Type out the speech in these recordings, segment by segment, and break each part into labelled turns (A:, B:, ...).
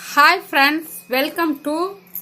A: Hi friends welcome to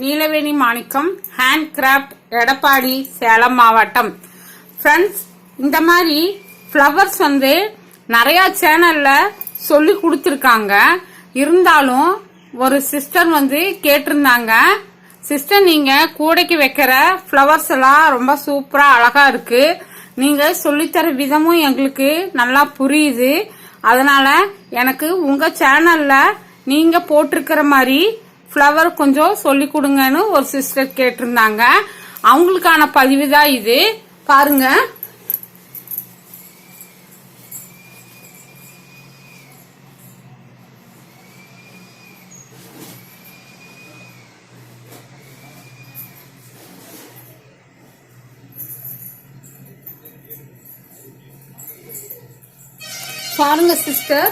A: Neelaveni Manickam hand craft Edappadi Salem மாவட்டம். Friends இந்த மாதிரி flowers வந்து நிறையா சேனலில் சொல்லி கொடுத்துருக்காங்க. இருந்தாலும் ஒரு சிஸ்டர் வந்து கேட்டிருந்தாங்க. சிஸ்டர் நீங்கள் கூடைக்கு வைக்கிற ஃப்ளவர்ஸ் எல்லாம் ரொம்ப சூப்பராக அழகாக இருக்குது நீங்கள் சொல்லித்தர விதமும் எங்களுக்கு நல்லா புரியுது. அதனால் எனக்கு உங்கள் சேனலில் நீங்க போட்டிருக்கிற மாதிரி ஃப்ளவர் கொஞ்சம் சொல்லி கொடுங்கன்னு ஒரு சிஸ்டர் கேட்டிருந்தாங்க. அவங்களுக்கான பதிவு தான் இது. பாருங்க. பாருங்க சிஸ்டர்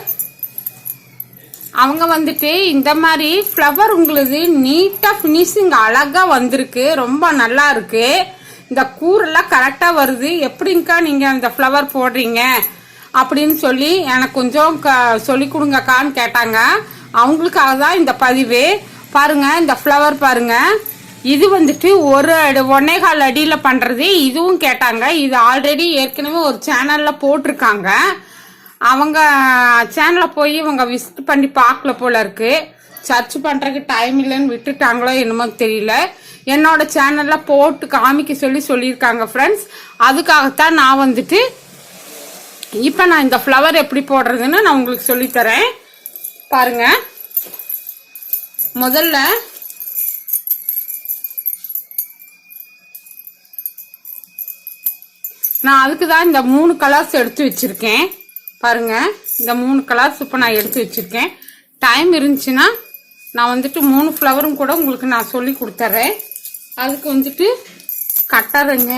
A: அவங்க வந்துட்டு இந்த மாதிரி ஃப்ளவர் உங்களுக்கு நீட்டாக ஃபினிஷிங் அழகாக வந்திருக்கு. ரொம்ப நல்லா இருக்கு. இந்த கூரெல்லாம் கரெக்டாக வருது. எப்படிங்கக்கா நீங்கள் அந்த ஃப்ளவர் போடுறீங்க? அப்படின்னு சொல்லி எனக்கு கொஞ்சம் க- சொல்லி கொடுங்கக்கான்னு கேட்டாங்க. அவங்களுக்காக தான் இந்த பதிவு. பாருங்க இந்த ஃப்ளவர் பாருங்க. இது வந்துட்டு ஒரு அடி ஒன்னே கால் அடியில் பண்ணுறது இதுவும் கேட்டாங்க. இது ஆல்ரெடி ஏற்கனவே ஒரு சேனலில் போட்டிருக்காங்க. அவங்க சேனல்ல போய் இவங்க விசிட் பண்ணி பார்க்கல போல இருக்கு. சர்ச் பண்றதுக்கு டைம் இல்லைன்னு விட்டுட்டாங்களோ என்னமோ தெரியல. என்னோட சேனல்ல போட்டு காமிக்க சொல்லி சொல்லியிருக்காங்க ஃப்ரெண்ட்ஸ் அதுக்காகத்தான் நான் வந்துட்டு இப்போ நான் இந்த ஃப்ளவர் எப்படி போடுறதுன்னு நான் உங்களுக்கு சொல்லித் தரேன் பாருங்க. முதல்ல நான் அதுக்கு தான் இந்த மூணு கலர்ஸ் எடுத்து வச்சிருக்கேன். பாருங்க இந்த மூணு கலர்ஸ் இப்போ நான் எடுத்து வச்சிருக்கேன். டைம் இருந்துச்சுன்னா நான் வந்துட்டு மூணு ஃப்ளவரும் கூட உங்களுக்கு நான் சொல்லி கொடுத்துட்றேன் அதுக்கு வந்துட்டு கட்டருங்க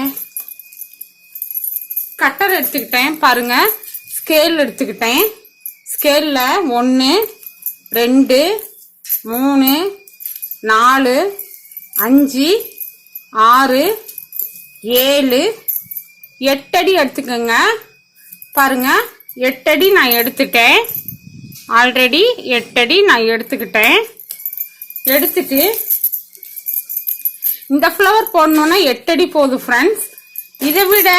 A: கட்டர் எடுத்துக்கிட்டேன் பாருங்க. ஸ்கேல் எடுத்துக்கிட்டேன். ஸ்கேலில் ஒன்று ரெண்டு மூணு நாலு அஞ்சு ஆறு ஏழு எட்டடி எடுத்துக்கோங்க. பாருங்கள் எட்டடி நான் எடுத்துட்டேன். ஆல்ரெடி எட்டடி நான் எடுத்துக்கிட்டேன். எடுத்துட்டு இந்த ஃப்ளவர் போடணுன்னா எட்டடி போதும் ஃப்ரெண்ட்ஸ் இதை விட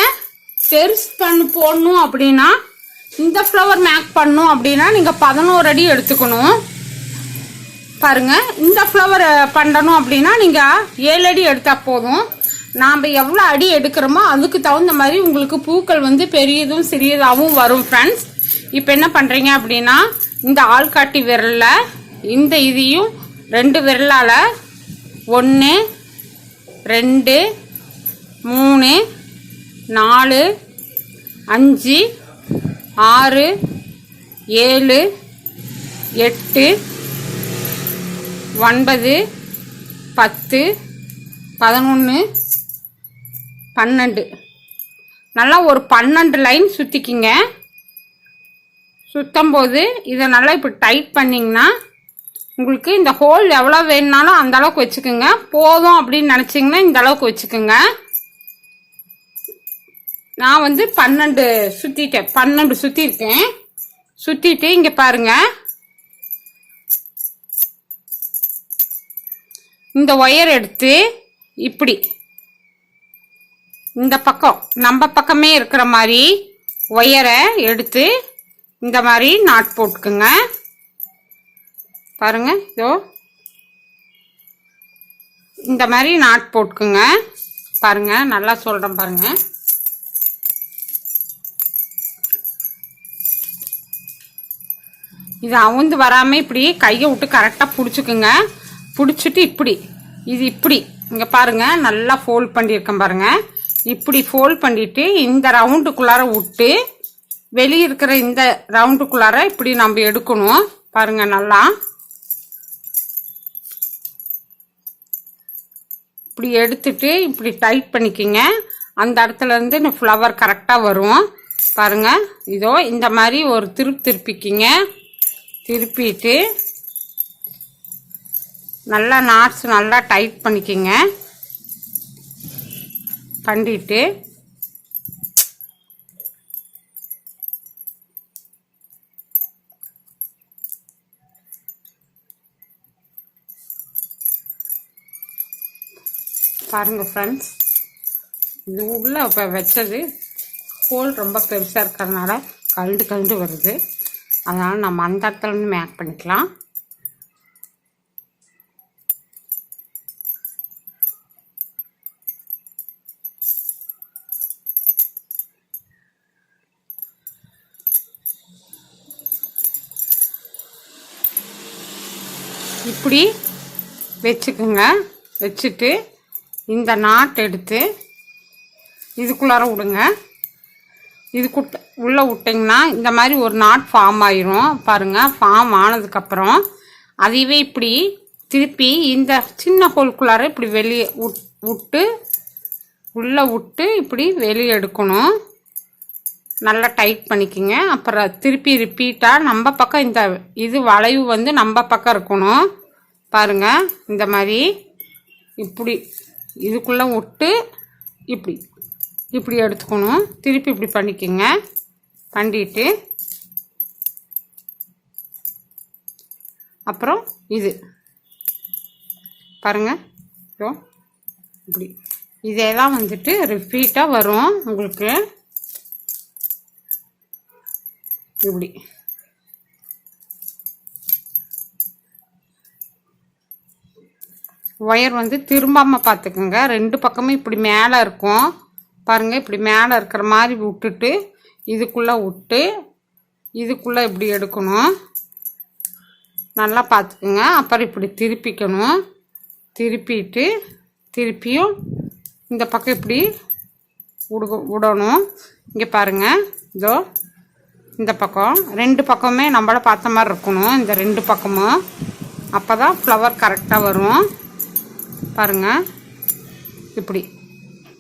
A: பெருசு பண்ணு போடணும் அப்படின்னா இந்த ஃப்ளவர் மேக் பண்ணும் அப்படின்னா நீங்கள் பதினோரு அடி எடுத்துக்கணும். பாருங்க இந்த ஃப்ளவர் பண்ணணும் அப்படின்னா நீங்கள் ஏழு அடி எடுத்தால் போதும். நாம் எவ்வளோ அடி எடுக்கிறோமோ அதுக்கு தகுந்த மாதிரி உங்களுக்கு பூக்கள் வந்து பெரியதும் சிறியதாகவும் வரும் ஃப்ரெண்ட்ஸ் இப்போ என்ன பண்ணுறீங்க அப்படின்னா இந்த ஆள்காட்டி விரலில் இந்த இதையும் ரெண்டு விரலால் ஒன்று ரெண்டு மூணு நாலு அஞ்சு ஆறு ஏழு எட்டு ஒன்பது பத்து பதினொன்று பன்னெண்டு. நல்லா ஒரு பன்னெண்டு லைன் சுற்றிக்கிங்க சுற்றும் போது இதை நல்லா இப்போ டைட் பண்ணிங்கன்னா உங்களுக்கு இந்த ஹோல் எவ்வளோ வேணுனாலும் அந்த அளவுக்கு வச்சுக்கோங்க. போதும் அப்படின்னு நினச்சிங்கன்னா இந்த அளவுக்கு வச்சுக்கோங்க. நான் வந்து பன்னெண்டு சுற்றிட்டேன் பன்னெண்டு சுற்றிருக்கேன் சுற்றிட்டு இங்கே பாருங்கள் இந்த ஒயர் எடுத்து இப்படி இந்த பக்கம் நம்ம பக்கமே இருக்கிற மாதிரி ஒயரை எடுத்து இந்த மாதிரி நாட் போட்டுக்குங்க. பாருங்க இதோ. இந்த மாதிரி நாட் போட்டுக்குங்க. பாருங்க நல்லா சொல்கிறேன் பாருங்க. இது அவுந்து வராமல் இப்படி கையை விட்டு கரெக்டாக பிடிச்சிக்குங்க. பிடிச்சிட்டு இப்படி இது இப்படி. இங்கே பாருங்க நல்லா ஃபோல்ட் பண்ணியிருக்கேன் பாருங்கள் இப்படி ஃபோல்ட் பண்ணிட்டு இந்த ரவுண்டுக்குள்ளார விட்டு வெளியே இருக்கிற இந்த ரவுண்டுக்குள்ளார இப்படி நம்ம எடுக்கணும். பாருங்க நல்லா. இப்படி எடுத்துட்டு இப்படி டைட் பண்ணிக்கிங்க. அந்த இடத்துல இருந்து இந்த ஃப்ளவர் கரெக்டாக வரும். பாருங்க இதோ இந்த மாதிரி ஒரு திருப்பி திருப்பிக்கிங்க. திருப்பிட்டு நல்லா நாட்ஸ் நல்லா டைட் பண்ணிக்கிங்க. பண்ணிட்டு பாருங்க ஃப்ரெண்ட்ஸ் இது உள்ளே இப்போ வச்சது ஹோல் ரொம்ப பெருசாக இருக்கிறதுனால கழுண்டு கழுண்டு வருது. அதனால் நம்ம அந்த இடத்துல மேக் பண்ணிக்கலாம். இப்படி வச்சுக்குங்க. வச்சுட்டு இந்த நாட் எடுத்து இதுக்குள்ளார விடுங்க. இதுக்குட்ட உள்ளே விட்டிங்கன்னா இந்த மாதிரி ஒரு நாட் ஃபார்ம் ஆயிரும். பாருங்கள் ஃபார்ம் ஆனதுக்கப்புறம் அதையவே இப்படி திருப்பி இந்த சின்ன ஹோல்குள்ளார இப்படி வெளியே விட்டு உள்ளே விட்டு இப்படி வெளியே எடுக்கணும். நல்லா டைட் பண்ணிக்கோங்க. அப்புறம் திருப்பி ரிப்பீட்டாக நம்ம பக்கம் இந்த இது வளைவு வந்து நம்ம பக்கம் இருக்கணும். பாருங்கள் இந்த மாதிரி இப்படி இதுக்குள்ளே விட்டு இப்படி இப்படி எடுத்துக்கணும். திருப்பி இப்படி பண்ணிக்கோங்க. பண்ணிட்டு அப்புறம் இது. பாருங்கள் இப்படி. இதெல்லாம் வந்துட்டு ரிப்பீட்டாக வரும் உங்களுக்கு. இப்படி. ஒயர் வந்து திரும்பாமல் பார்த்துக்குங்க. ரெண்டு பக்கமும் இப்படி மேலே இருக்கும். பாருங்கள் இப்படி மேலே இருக்கிற மாதிரி விட்டுட்டு இதுக்குள்ளே விட்டு இதுக்குள்ளே இப்படி எடுக்கணும். நல்லா பார்த்துக்குங்க. அப்புறம் இப்படி திருப்பிக்கணும். திருப்பிட்டு திருப்பியும் இந்த பக்கம் இப்படி விடு விடணும் இங்கே பாருங்கள் இதோ. இந்த பக்கம். ரெண்டு பக்கமே நம்மள பார்த்த மாதிரி இருக்கணும். இந்த ரெண்டு பக்கமும். அப்போ தான் ஃப்ளவர் கரெக்டாக வரும். பாருங்கள் இப்படி.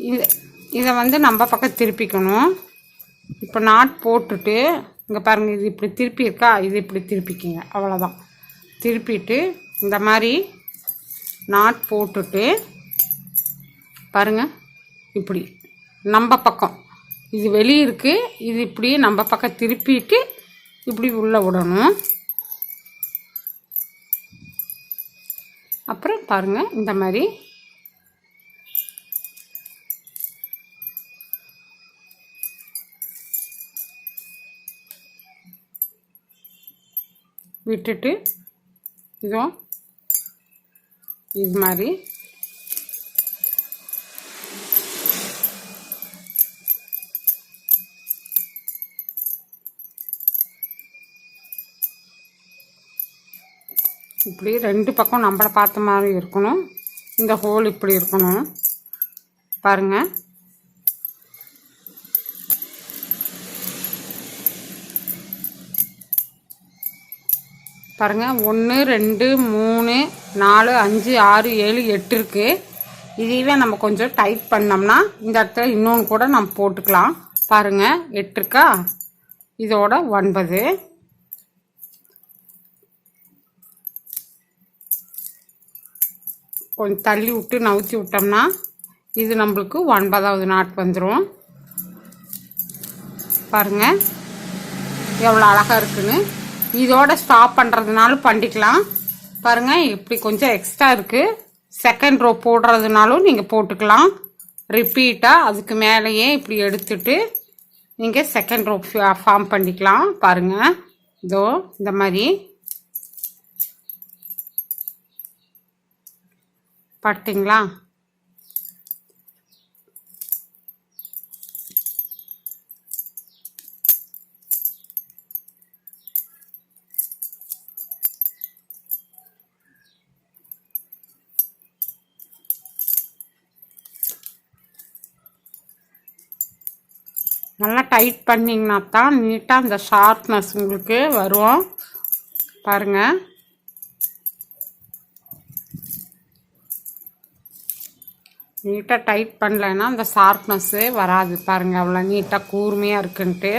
A: இது இதை வந்து நம்ம பக்கம் திருப்பிக்கணும். இப்போ நாட் போட்டுட்டு இங்கே பாருங்கள் இது இப்படி திருப்பி இருக்கா இது இப்படி திருப்பிக்கிங்க. அவ்வளோதான் திருப்பிட்டு இந்த மாதிரி நாட் போட்டுட்டு பாருங்கள் இப்படி. நம்ம பக்கம். இது வெளியே இருக்குது இது இப்படி நம்ம பக்கம் திருப்பிட்டு இப்படி உள்ளே விடணும். அப்புறம் பாருங்கள் இந்த மாதிரி. விட்டுட்டு இதோ இது மாதிரி. இப்படி ரெண்டு பக்கம் நம்மளை பார்த்த மாதிரி இருக்கணும். இந்த ஹோல் இப்படி இருக்கணும். பாருங்கள் பாருங்கள் ஒன்று ரெண்டு மூணு நாலு அஞ்சு ஆறு ஏழு எட்டு இருக்குது இதையவே நம்ம கொஞ்சம் டைட் பண்ணோம்னா இந்த இடத்துல இன்னொன்று கூட நம்ம போட்டுக்கலாம். பாருங்கள் எட்டு இருக்கா? இதோட ஒன்பது. கொஞ்சம் தள்ளி விட்டு நவுத்தி விட்டோம்னா இது நம்மளுக்கு ஒன்பதாவது நாட் வந்துடும் பாருங்கள் எவ்வளோ அழகாக இருக்குன்னு. இதோட ஸ்டாப் பண்ணுறதுனாலும் பண்ணிக்கலாம். பாருங்கள் இப்படி கொஞ்சம் எக்ஸ்ட்ரா இருக்குது செகண்ட் ரோ போடுறதுனாலும் நீங்கள் போட்டுக்கலாம். ரிப்பீட்டாக அதுக்கு மேலேயே இப்படி எடுத்துட்டு நீங்கள் செகண்ட் ரோ ஃபார்ம் பண்ணிக்கலாம். பாருங்கள் இதோ இந்த மாதிரி. பார்த்தீங்களா நல்லா டைட் பண்ணிங்கன்னா தான் நீட்டாக அந்த ஷார்ப்னஸ் உங்களுக்கு வரும். பாருங்கள் நீட்டாக டைட் பண்ணலைன்னா அந்த ஷார்ப்னஸ்ஸே வராது. பாருங்கள் அவ்வளோ நீட்டாக கூர்மையாக இருக்குன்ட்டு.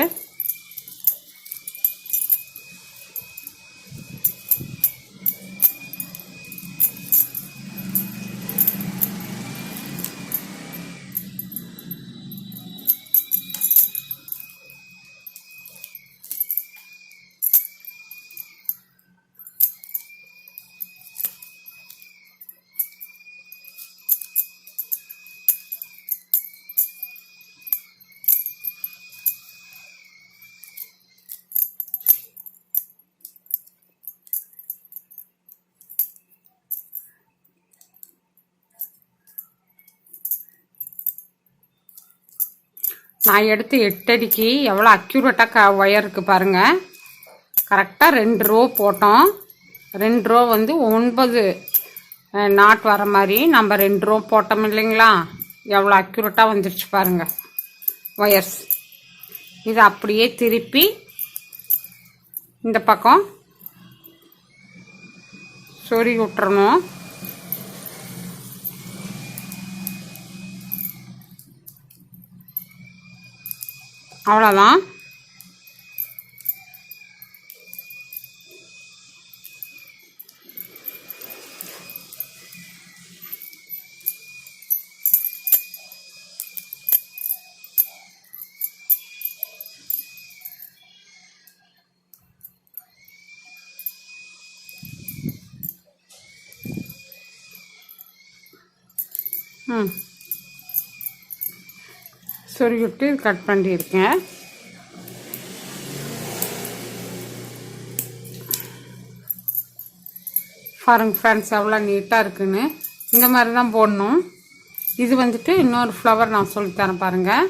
A: நான் எடுத்து எட்டடிக்கு எவ்வளோ அக்யூரேட்டாக க ஒயர் இருக்குது பாருங்கள் கரெக்டாக ரெண்டு ரோ போட்டோம். ரெண்டு ரோ வந்து ஒன்பது நாட் வர மாதிரி நம்ம ரெண்டு ரோ போட்டோம் இல்லைங்களா? எவ்வளோ அக்யூரேட்டாக வந்துருச்சு பாருங்கள் ஒயர்ஸ் இது அப்படியே திருப்பி இந்த பக்கம் சொறி விட்டுறணும். அவ்வளோதான் ம். சொருகிட்டு கட் பண்ணியிருக்கேன். பாருங்க ஃப்ரெண்ட்ஸ் எவ்வளோ நீட்டாக இருக்குன்னு. இந்த மாதிரி தான் போடணும். இது வந்துட்டு இன்னொரு ஃப்ளவர் நான் சொல்லித்தரேன் பாருங்கள்